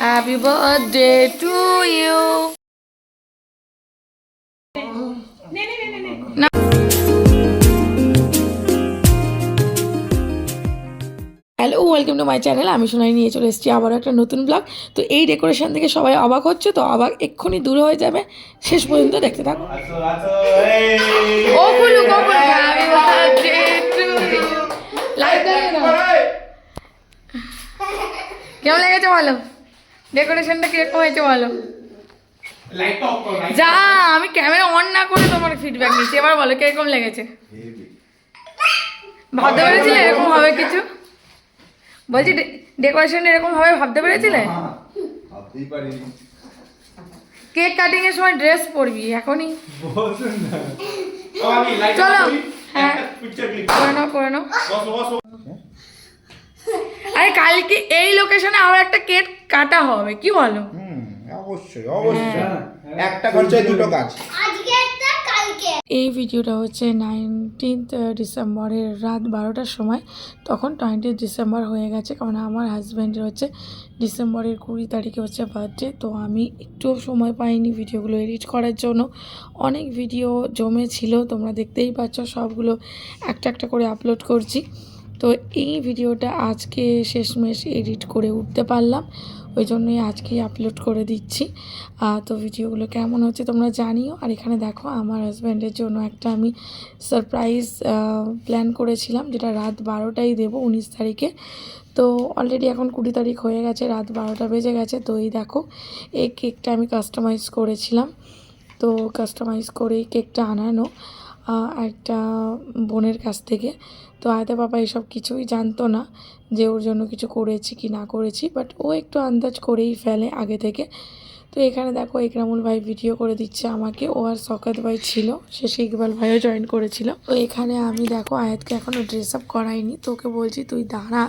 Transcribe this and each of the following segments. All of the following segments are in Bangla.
Happy birthday to you hello welcome to my channel আমি সোনাই নিয়ে চলে এসেছি আবারও একটা নতুন ব্লগ তো এই ডেকোরেশন থেকে সবাই অবাক হচ্ছে তো অবাক এক্ষুনি দূর হয়ে যাবে। শেষ পর্যন্ত দেখতে থাকো। আসো আসো এই ও কুলু ও Kulu happy birthday to you light জ্বালিয়ে দাও কেমন লেগেছে বলো? ডেকোরেশনটা কীরকম হয়েছে বলো? যা আমি ক্যামেরা অন না করে তোমার ফিডব্যাক নিচ্ছি। এবার বলো কীরকম লেগেছে? ভাবতে পেরেছিলে এরকম হবে কিছু? বলছি ডেকোরেশন এরকম হবে ভাবতে পেরেছিলে? কেক কাটিং এর সময় ড্রেস পরবি এখনই। চলো। হ্যাঁ। করে নাও করে নাও। আরে কালকে এই লোকেশনে আবার একটা কেক কাটা হবে কি বলো? হুম অবশ্যই অবশ্যই। একটা খরচায় দুটো কাজ আজকে একটা কালকে। এই ভিডিওটা হচ্ছে নাইনটিন্থ ডিসেম্বরের রাত বারোটার সময়। তখন টোয়েন্টি ডিসেম্বর হয়ে গেছে কারণ আমার হাজব্যান্ডের হচ্ছে ডিসেম্বরের কুড়ি তারিখে হচ্ছে বার্থডে তো আমি একটুও সময় পাইনি ভিডিওগুলো এডিট করার জন্য। অনেক ভিডিও জমে ছিল তোমরা দেখতেই পাচ্ছ সবগুলো একটা একটা করে আপলোড করছি। তো এই ভিডিওটা আজকে শেষমেশ এডিট করে উঠতে পারলাম। ওই জন্যই আজকেই আপলোড করে দিচ্ছি। তো ভিডিওগুলো কেমন হচ্ছে তোমরা জানিও। আর এখানে দেখো, আমার হাজব্যান্ডের জন্য একটা আমি সারপ্রাইজ প্ল্যান করেছিলাম, যেটা রাত বারোটাই দেবো উনিশ তারিখে। তো অলরেডি এখন কুড়ি তারিখ হয়ে গেছে, রাত বারোটা বেজে গেছে। তো এই দেখো, এই কেকটা আমি কাস্টমাইজ করেছিলাম। তো কাস্টমাইজ করেই কেকটা আনানো। একটা বোনের কাছ থেকে। তো আয়তা বাবা এসব কিছুই জানতো না যে ওর জন্য কিছু করেছি কি না করেছি বাট ও একটু আন্দাজ করেই ফেলে আগে থেকে। তো এখানে দেখো ইকরামুল ভাই ভিডিও করে দিচ্ছে আমাকে। ও আর সকাত ভাই ছিল শেষে ইকবাল ভাইও জয়েন করেছিল। তো এখানে আমি দেখো আয়াতকে এখনও ড্রেস আপ করাইনি। তোকে বলছি, তুই দাঁড়া,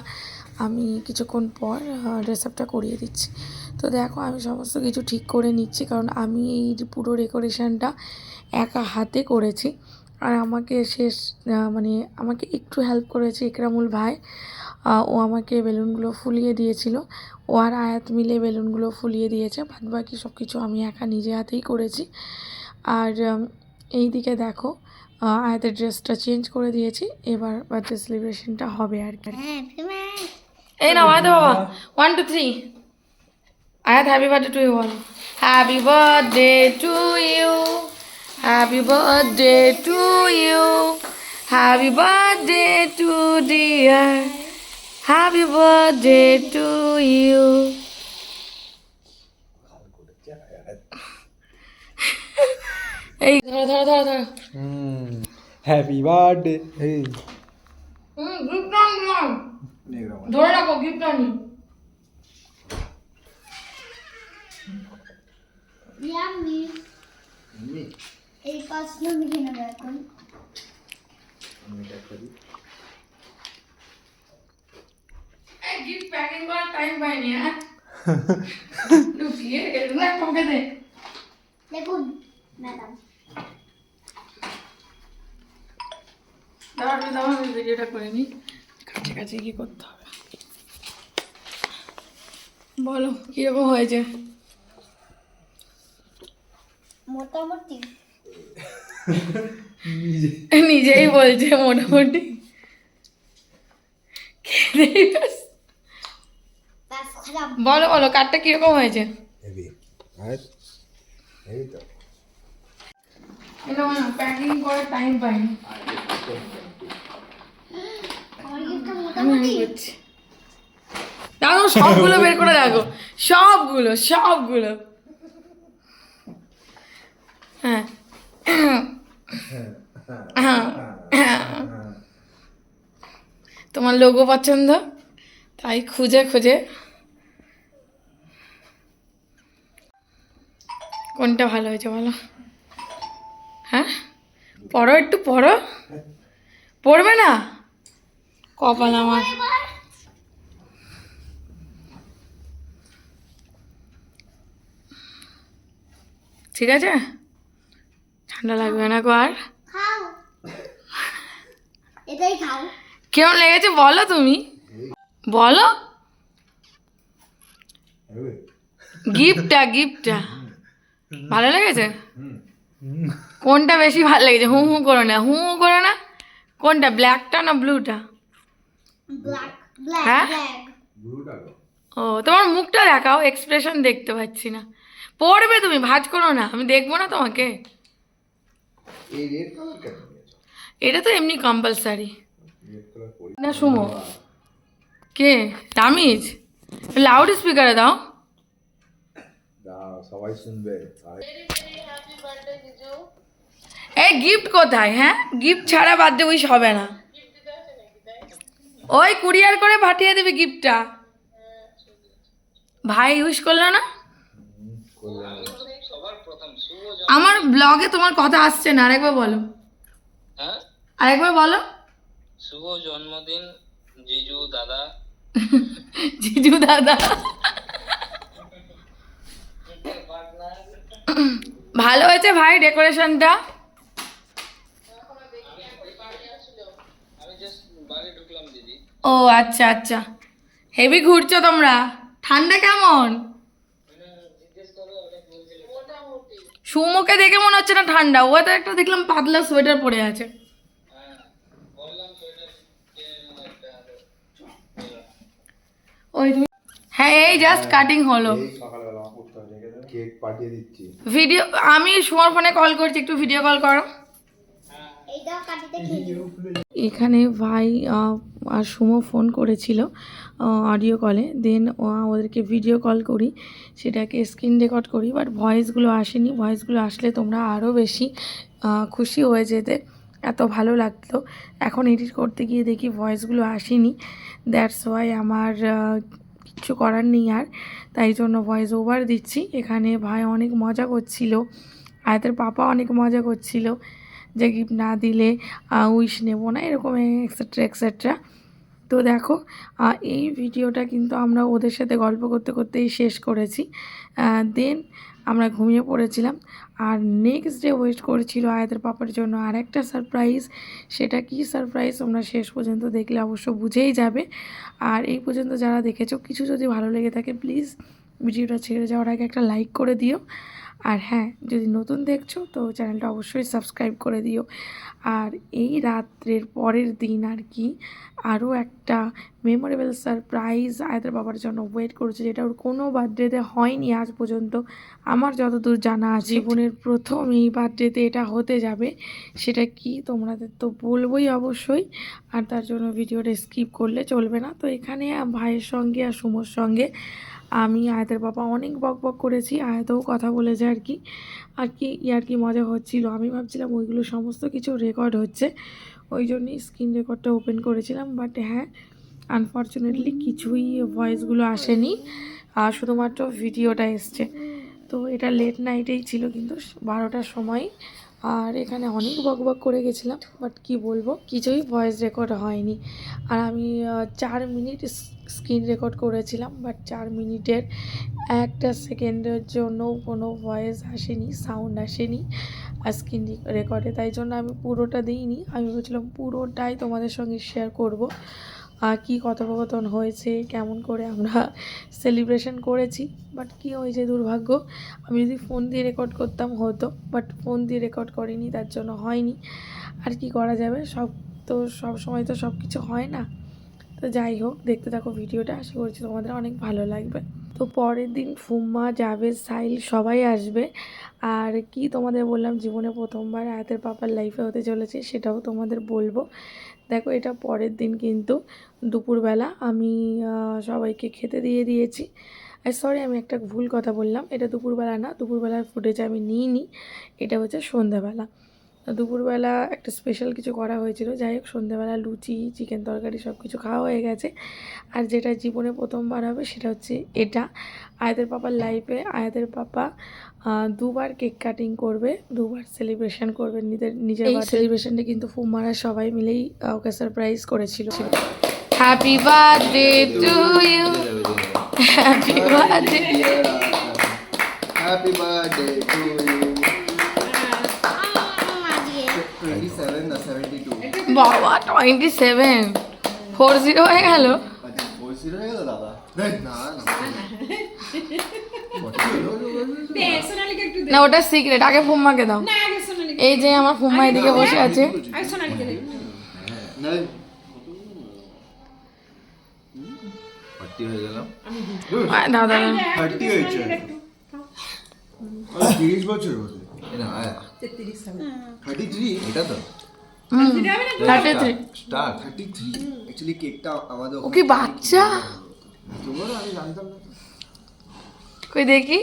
আমি কিছুক্ষণ পর ড্রেস আপটা করিয়ে দিচ্ছি। তো দেখো আমি সমস্ত কিছু ঠিক করে নিচ্ছি, কারণ আমি এই পুরো ডেকোরেশনটা একা হাতে করেছি। আর আমাকে শেষ মানে আমাকে একটু হেল্প করেছে ইকরামুল ভাই। ও আমাকে বেলুনগুলো ফুলিয়ে দিয়েছিল। ও আর আয়াত মিলে বেলুনগুলো ফুলিয়ে দিয়েছে। বাদ বাকি সব কিছু আমি একা নিজে হাতেই করেছি। আর এই দিকে দেখো আয়াতের ড্রেসটা চেঞ্জ করে দিয়েছি। এবার বার্থডে সেলিব্রেশনটা হবে আর কি। হ্যাপি এই না আয়াত বাবা। One two three Ayat happy birthday to you ball happy birthday to you happy birthday to you happy birthday to dear happy birthday to you এই ধরো ধরো ধরো ধরো হ্যাপি বার্থডে এই হুম গিফট আনলাম ধরে রাখো গিফট আনি ইয়াম্মি এই পাঁচটা মিলে নেব এখন এই গিফট প্যাকিং করার টাইম পাইনি হ্যাঁ লুকিয়ে পকে দে দেখুন ম্যাডাম দাঁড়া দাঁড়া আমি ভিডিওটা করে নিই। কাছে কাছে কি করতে হবে? বলো কীরকম হয়েছে? মোটামুটি নিজেই। বলছে মোটামুটি। বলো বলো কাঠটা কীরকম হয়েছে? প্যাকিং করার টাইম পাইনি। দেখো সবগুলো বের করে দেখো সবগুলো সবগুলো। হ্যাঁ। তোমার লোগো পছন্দ? তাই খুঁজে খুঁজে। কোনটা ভালো হয়েছে বলো? হ্যাঁ? পড়ো একটু, পড়ো। পড়বে না? কপাল আমার। ঠিক আছে? ঠান্ডা লাগবে না গো আর? এটাই খাও। কেমন লেগেছে বলো তুমি। বলো। গিফটটা গিফটটা। ভালো লেগেছে? কোনটা বেশি ভালো লেগেছে? হু হু করো না। হু হু করো না। কোনটা ব্ল্যাকটা না ব্লুটা? হ্যাঁ? ও তোমার মুখটা দেখাও এক্সপ্রেশন দেখতে পাচ্ছি না। পড়বে তুমি ভাজ করো না। আমি দেখব না তোমাকে। এই রেড কালার কেন এটা তো এমনি কম্পালসারি না সুমো। কে? তামিজ লাউড স্পিকারে দাও। দাও সবাই শুনবে। এই গিফট কোথায় হ্যাঁ? গিফট ছাড়া বার্থডে উইশ হবে না। ওই কুরিয়ার করে পাঠিয়ে দিবি গিফটটা ভাই উইশ করল না? আমার ব্লগে তোমার কথা আসছে না আরেকবার বলো। হ্যাঁ? আরেকবার বলো। শুভ জন্মদিন জিজু দাদা। জিজু দাদা। ভালো হয়েছে ভাই ডেকোরেশনটা? ও আচ্ছা আচ্ছা। হেভি ঘুরছো তোমরা। ঠান্ডা কেমন? সুমুকে দেখে মনে হচ্ছে না ঠান্ডা। ও তো একটা দেখলাম পাতলা সোয়েটার পরে আছে। ওই তুমি হ্যাঁ এই জাস্ট কাটিং হলো। এই সকালবেলা কেক পাঠিয়ে দিচ্ছি। ভিডিও আমি সুমার ফোনে কল করছি একটু ভিডিও কল করো। এখানে ভাই আর সুমো ফোন করেছিল অডিও কলে দেন ওদেরকে ভিডিও কল করি, সেটাকে স্ক্রিন রেকর্ড করি বাট ভয়েসগুলো আসেনি। ভয়েসগুলো আসলে তোমরা আরও বেশি খুশি হয়ে যেতে। এত ভালো লাগতো এখন এডিট করতে গিয়ে দেখি ভয়েসগুলো আসেনি। দ্যাটস ওয়াই আমার কিচ্ছু করার নেই আর। তাই জন্য ভয়েস ওভার দিচ্ছি। এখানে ভাই অনেক মজা করছিল। আয়তের পাপা অনেক মজা করছিল। যে গিফট না দিলে উইশ নেব না, এরকম এক্সেট্রা এক্সেট্রা তো দেখো এই ভিডিওটা কিন্তু আমরা ওদের সাথে গল্প করতে করতেই শেষ করেছি। দেন আমরা ঘুমিয়ে পড়েছিলাম। আর নেক্সট ডে ওয়েট করেছিল আয়াতের পাপার জন্য আর একটা সারপ্রাইজ সেটা কি সারপ্রাইজ তোমরা শেষ পর্যন্ত দেখলে অবশ্য বুঝেই যাবে। আর এই পর্যন্ত যারা দেখেছ, কিছু যদি ভালো লেগে থাকে প্লিজ ভিডিওটা ছেড়ে যাওয়ার আগে একটা লাইক করে দিও। আর হ্যাঁ যদি নতুন দেখছ তো চ্যানেলটা অবশ্যই সাবস্ক্রাইব করে দিও। আর এই রাত্রের পরের দিন আর কি আরও একটা মেমোরেবল সারপ্রাইজ আয়তের বাবার জন্য ওয়েট করছে যেটা ওর কোনো বার্থডেতে হয়নি আজ পর্যন্ত। আমার যতদূর জানা আছে জীবনের প্রথম এই বার্থডেতে এটা হতে যাবে সেটা কি তোমাদের তো বলবোই অবশ্যই। আর তার জন্য ভিডিওটা স্কিপ করলে চলবে না। তো এখানে ভাইয়ের সঙ্গে আর সুমোর সঙ্গে আমি আয়াতের বাবা অনেক বক বক করেছি, আয়াতেও কথা বলেছে আর কি আর কি আর কি মজা হচ্ছিল। আমি ভাবছিলাম ওইগুলো সমস্ত কিছু রেকর্ড হচ্ছে। ওই জন্যই স্ক্রিন রেকর্ডটা ওপেন করেছিলাম। বাট হ্যাঁ আনফর্চুনেটলি কিছুই ভয়েসগুলো আসেনি। আর শুধুমাত্র ভিডিওটা এসছে। তো এটা লেট নাইটেই ছিল কিন্তু বারোটার সময়। আর এখানে অনেক বক বক করে গেছিলাম বাট কি বলব? কিছুই ভয়েস রেকর্ড হয়নি। আর আমি চার মিনিট স্ক্রিন রেকর্ড করেছিলাম বাট চার মিনিটের একটা সেকেন্ডের জন্য কোনো ভয়েস আসেনি সাউন্ড আসেনি, আর স্ক্রিন রেকর্ডে তাই জন্য আমি পুরোটা দিইনি। আমি বলছিলাম পুরোটাই তোমাদের সঙ্গে শেয়ার করব। কী কথোপকথন হয়েছে, কেমন করে আমরা সেলিব্রেশন করেছি বাট কী হয়েছে দুর্ভাগ্য? আমি যদি ফোন দিয়ে রেকর্ড করতাম হতো বাট ফোন দিয়ে রেকর্ড করিনি, তার জন্য হয়নি। আর কি করা যাবে? সব তো, সব সময় তো সব কিছু হয় না। তো যাই হোক, দেখতে থাকো ভিডিওটা, আশা করছি তোমাদের অনেক ভালো লাগবে। তো পরের দিন ফুম্মা, জাভেদ সাইল সবাই আসবে। আর কি তোমাদের বললাম, জীবনে প্রথমবার আয়াতের পাপার লাইফে হতে চলেছে, সেটাও তোমাদের বলব। দেখো এটা পরের দিন কিন্তু দুপুরবেলা আমি সবাইকে খেতে দিয়ে দিয়েছি। আর সরি আমি একটা ভুল কথা বললাম। এটা দুপুরবেলা না, দুপুরবেলার ফুটেজ আমি নিই নি এটা হচ্ছে সন্ধ্যাবেলা। দুপুরবেলা একটা স্পেশাল কিছু করা হয়েছিল। যাই হোক সন্ধ্যেবেলা লুচি চিকেন তরকারি সব কিছু খাওয়া হয়ে গেছে। আর যেটা জীবনে প্রথমবার হবে সেটা হচ্ছে এটা। আয়াতের পাপার লাইফে আয়াদের পাপা দুবার কেক কাটিং করবে দুবার সেলিব্রেশন করবে নিজের নিজের সেলিব্রেশনটা কিন্তু ফুমারা সবাই মিলেই ওকে সারপ্রাইজ করেছিল। Happy birthday to you happy birthday happy birthday to you মাঝিয়ে 27 না 72 বাবা টোয়েন্টি সেভেন ফোর জিরো হয়ে গেল। 40 উপস্থিত গেল দাদা দেখ না ওটা সিক্রেট আগে ফুম্মাকে দাও। না আগে সোনালিকে এই যে আমার ফুম্মা এদিকে বসে আছে। তিরিশ বছর এটা তো। স্টার থার্টি থ্রি অ্যাকচুয়ালি কেকটা আমাদের ও কি বাচ্চা? তোমার আমি জানতাম না। কই দেখি?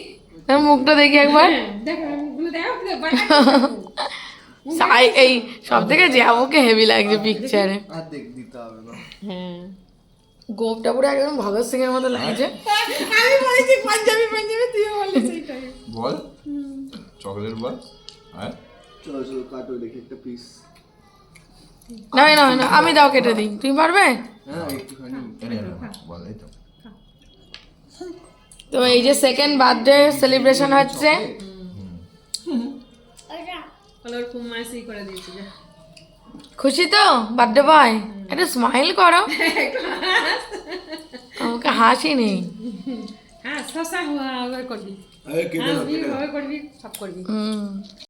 তার মুখটা দেখি একবার। দেখো মুখগুলো দেখো সাই এই সব থেকে যাবোকে হেভি লাগছে পিকচারে আর দেখ দিতে হবে না। হ্যাঁ। গোপটা পুরো একদম ভগৎ সিং এর মতো লাগছে। আমি বলেছি পাঞ্জাবি পাঞ্জাবি তুই। বললি বল চকলেট বল। হ্যাঁ। চলো চলো কাটো দেখি একটা পিস না না না আমি দাও কেটে দিই। তুমি পারবে? হ্যাঁ একটুখানি এনে এনে বল এই তো তো এই যে সেকেন্ড বার্থডে সেলিব্রেশন হচ্ছে। ওটা বলো ওর খুব মাসি করে। দিয়েছি যা খুশি তো বার্থডে বয় একটা স্মাইল করো আমাকে হাসি নেই হ্যাঁ শশা করবি করবি সব করবি।